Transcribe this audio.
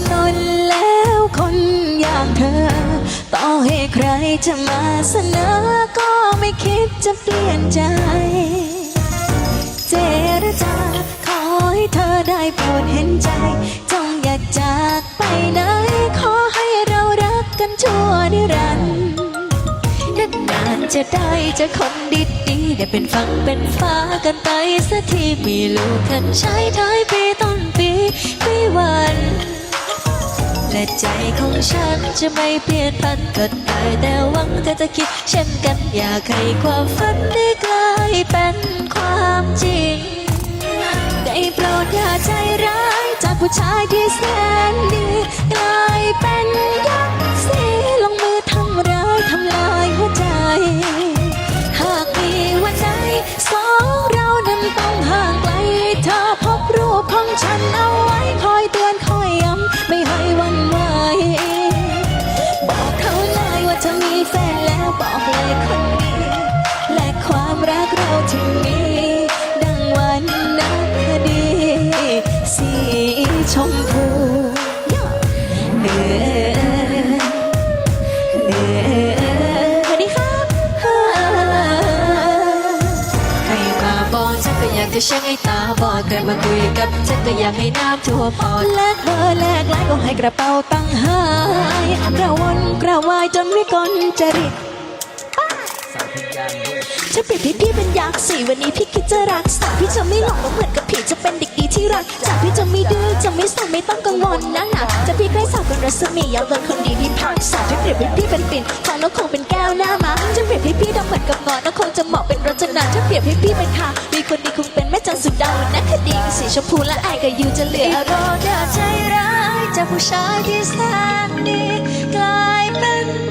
ำนนแล้วคนอย่างเธอ ต่อให้ใครจะมาเสนอ ก็ไม่คิดจะเปลี่ยนใจ เจรจาขอให้เธอได้โปรดเห็นใจ จงอย่าจากไปไหน ขอให้เรารักกันชั่วนิรันดร์นานจะได้จะคนดีดีได้เป็นฝังเป็นฟ้ากันไปสักทีมีลูกกันใช้ท้ายปีต้นปีปี และใจของฉันจะไม่เปลี่ยนพันก็ได้แต่หวังเธอจะคิดเช่นกัน อยากให้ความฝันได้กลายเป็นความจริง ได้โปรดอย่าใจร้าย จากผู้ชายที่แสนดีกลายเป็น บอกเลยคนนี้และความรักเราที่มี ดังวันนักคดี สีชมพูเหนือเหนือสวัสดีครับใครมาบอกฉันก็อยากจะเช็คให้ตาบอดเกิดมาคุยกับฉันก็อยากให้น้ำทั่วปอดแลกเบอร์แลกไลน์ก็ให้กระเป๋าตังค์หายกระวนกระวายจนวิกลจริต จะเปรียบพี่พี่เป็นยักษ์สีวันนี้พี่คิดจะรักษาพี่จะไม่หลงเหมือนกับผีจะเป็นเด็กดีที่รักจากพี่จะไม่ดื้อจะไม่สั่งไม่ต้องกังวลนะหนะจะพี่ใกล้สาวกันรัศมียากเป็นคนดีที่พักษาจะเปรียบพี่พี่เป็นปิ่นของน้องคงเป็นแก้วหน้ามาจะเปรียบพี่พี่ดำเหมือนกับงอนน้องคงจะเหมาะเป็นรจนาถ้าเปรียบพี่พี่เป็นขามีคนดีคงเป็นแม่จันสุดดาวนะคดีสีชมพูและไอกับยูจะเหลืออะไรอย่าใจร้ายจากผู้ชายที่แสนดีกลายเป็น